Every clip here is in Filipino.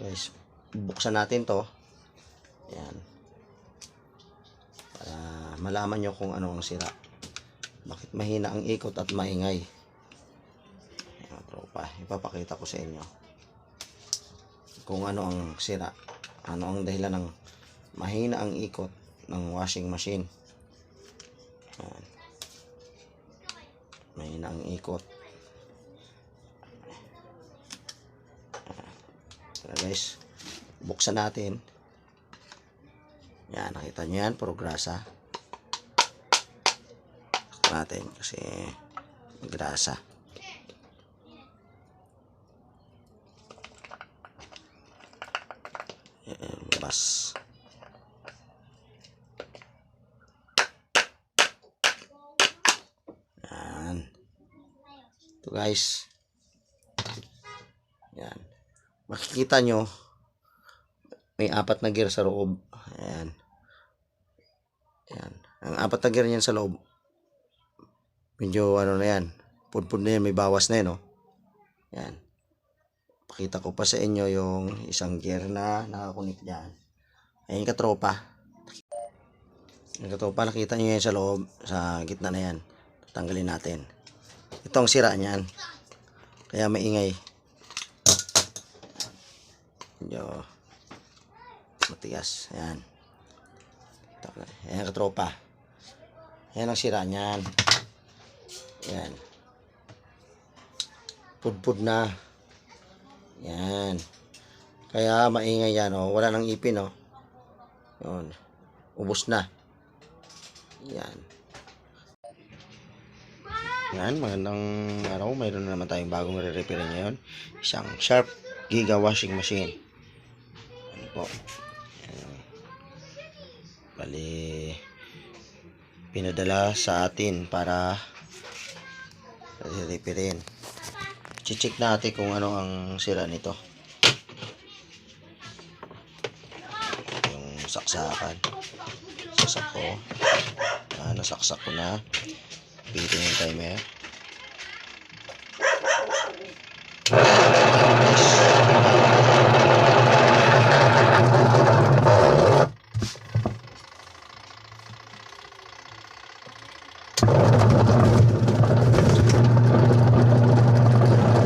Guys, buksan natin to. Ayan. Para malaman nyo kung ano ang sira. Bakit mahina ang ikot at maingay. Ayan, tropa. Ipapakita ko sa inyo. Kung ano ang sira. Ano ang dahilan ng mahina ang ikot ng washing machine. Ayan. Mahina ang ikot. Tara guys, buksan natin. Yan, nakita nyo yan, puro grasa. Buksan natin kasi grasa. Yan, labas. Yan. Ito guys. Yan makikita nyo may apat na gear sa loob. Ayan. Ayan. Ang apat na gear niyan sa loob medyo ano na yan pudpud na yan may bawas na yan oh. ayan. Pakita ko pa sa inyo yung isang gear na nakakunik dyan. Ayan katropa. Yung katropa nakita nyo yan sa loob sa gitna na yan. Tanggalin natin. Ito ang sira niyan. Kaya maingay medyo matigas. Ayan. Ayan katropa. Ayan ang sira niyan. Ayan. Pudpud na. Yan kaya maingay yan oh. wala nang ipin oh. yun. Ubos na. Yan yan magandang araw. Mayroon na naman tayong bagong re-repair ngayon. Isang Sharp Giga washing machine po. Bali pinadala sa atin para re-repairin check natin kung ano ang sira nito. Yung saksakan. Saksak ko ah, nasaksak ko na. Pitin yung timer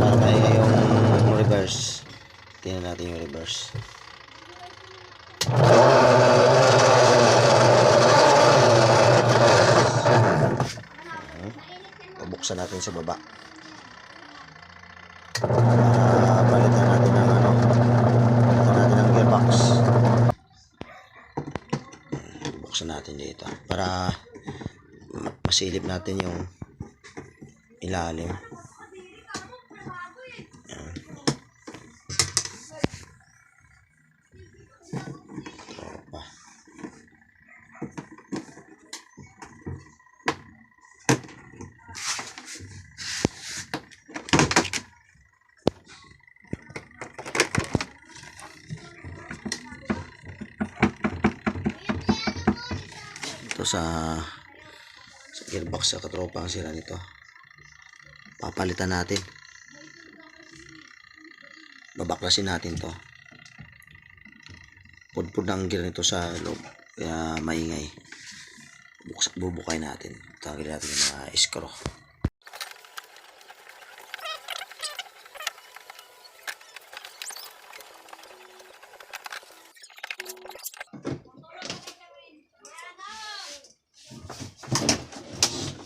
para tayo yung reverse tingnan natin yung reverse pabuksan natin sa baba. Para palitan natin ng ano. Palitan natin ng gearbox. Buksan natin dito. Para ma- masilip natin yung ilalim ito sa sa gearbox sa katropa ang sira nito papalitan natin. Babaklasin natin to. Pudpud ang gear nito sa loob. Kaya maingay. Bubukay natin. Tanggalin natin yung mga screw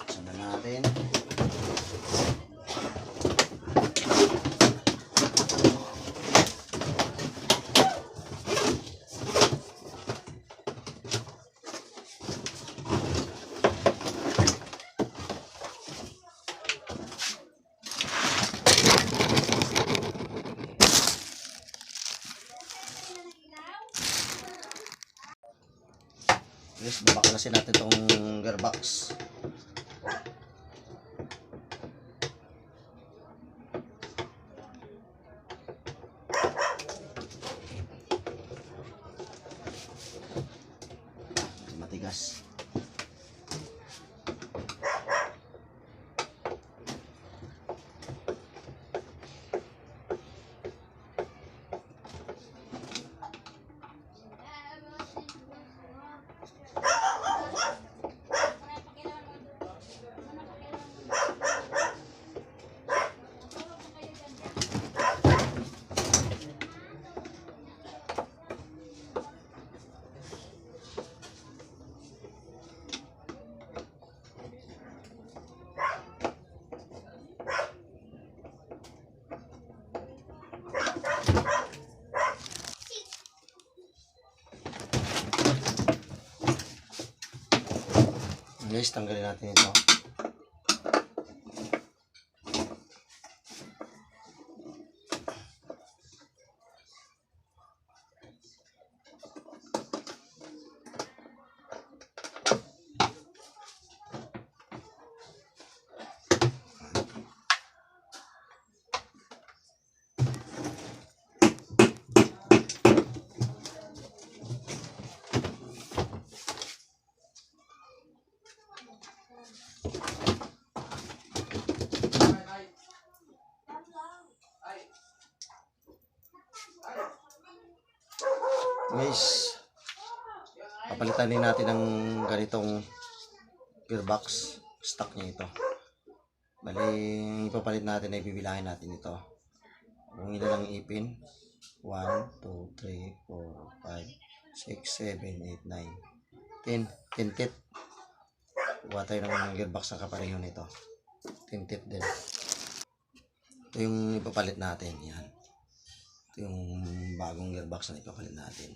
Sana natin. Yes, babaklasin natin itong gearbox. Matigas. Guys, tanggalin natin ito. Guys, papalitan din natin ng ganitong gearbox. Stock niya ito. Bali, ipapalit natin ay bibilahin natin ito. Kung ilan ang ipin. 1, 2, 3, 4, 5, 6, 7, 8, 9, 10. 10 tit. Kuha tayo ng gearbox na kapareho nito. 10 tit din. Ito yung ipapalit natin. Yan. Ito yung bagong gearbox na ipapalit natin.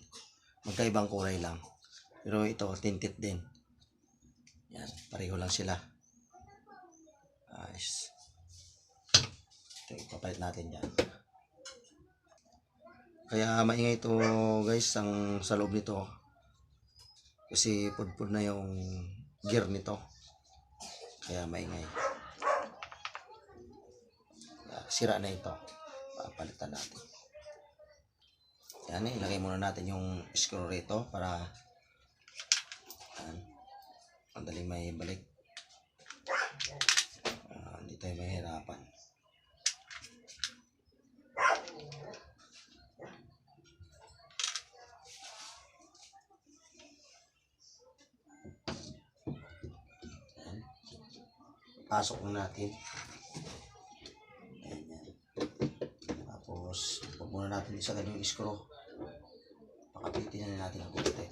Magkaibang kulay lang. Pero ito, tinted din. Yan, pareho lang sila. Ayos. Ito, ipapalit natin yan. Kaya maingay ito guys, ang sa loob nito. Kasi pudpud na yung gear nito. Kaya maingay. Kaya Sira na ito. Papalitan natin. Yan, eh, ilagay muna natin yung screw rito para yan, madaling may balik. Ah, hindi tayo mahirapan. Yan. Pasok na natin. Ayan, yan. Tapos, huwag muna natin isagad yung screw. Pakapitin na natin ang konti.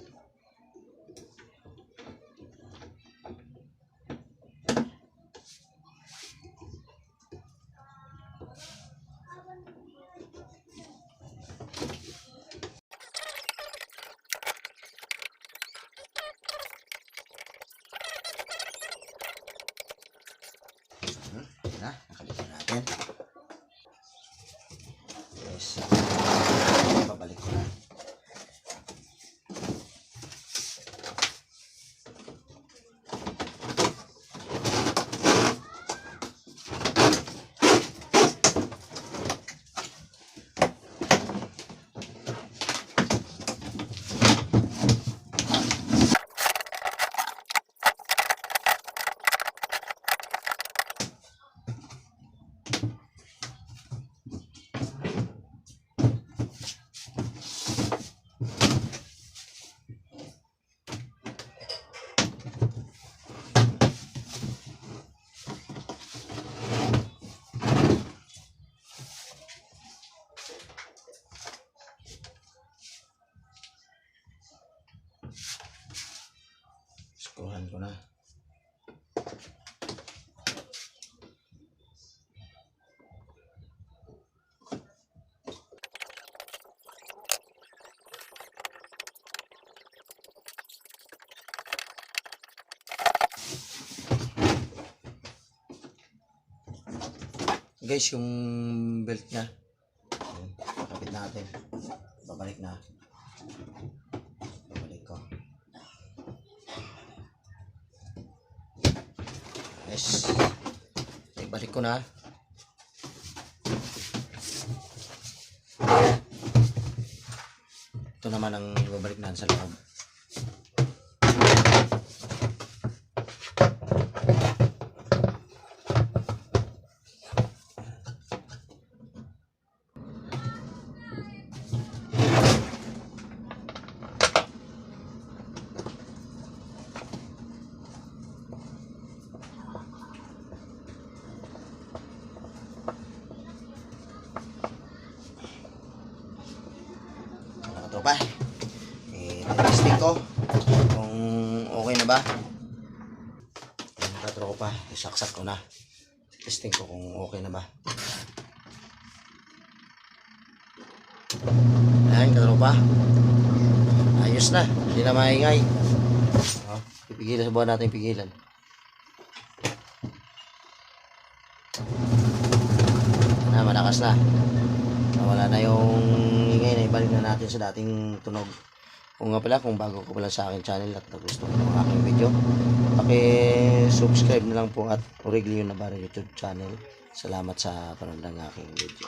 Hmm, Ayan na, nakabit na natin. Yes. Pabalik ko na. Screwhan ko na. Guys, yung belt niya. Kapit natin. Babalik na. Babalik ko. Yes. Okay, balik ko na. Ito naman ang babalik na sa loob. ko kung okay na ba? Tatro ko pa isaksak ko na. Testing ko kung okay na ba. Ayan tatro pa ayos na. Hindi na maingay. Oh, pipigilan. Sa buwan natin pigilan. Na malakas na. Wala na yung ingay na ibalik na natin sa dating tunog. Kung nga pala, kung bago ko pala sa aking channel at gusto mo ang aking video, paki-subscribe na lang po at Origlio Navarro YouTube channel. Salamat sa panonood ng aking video.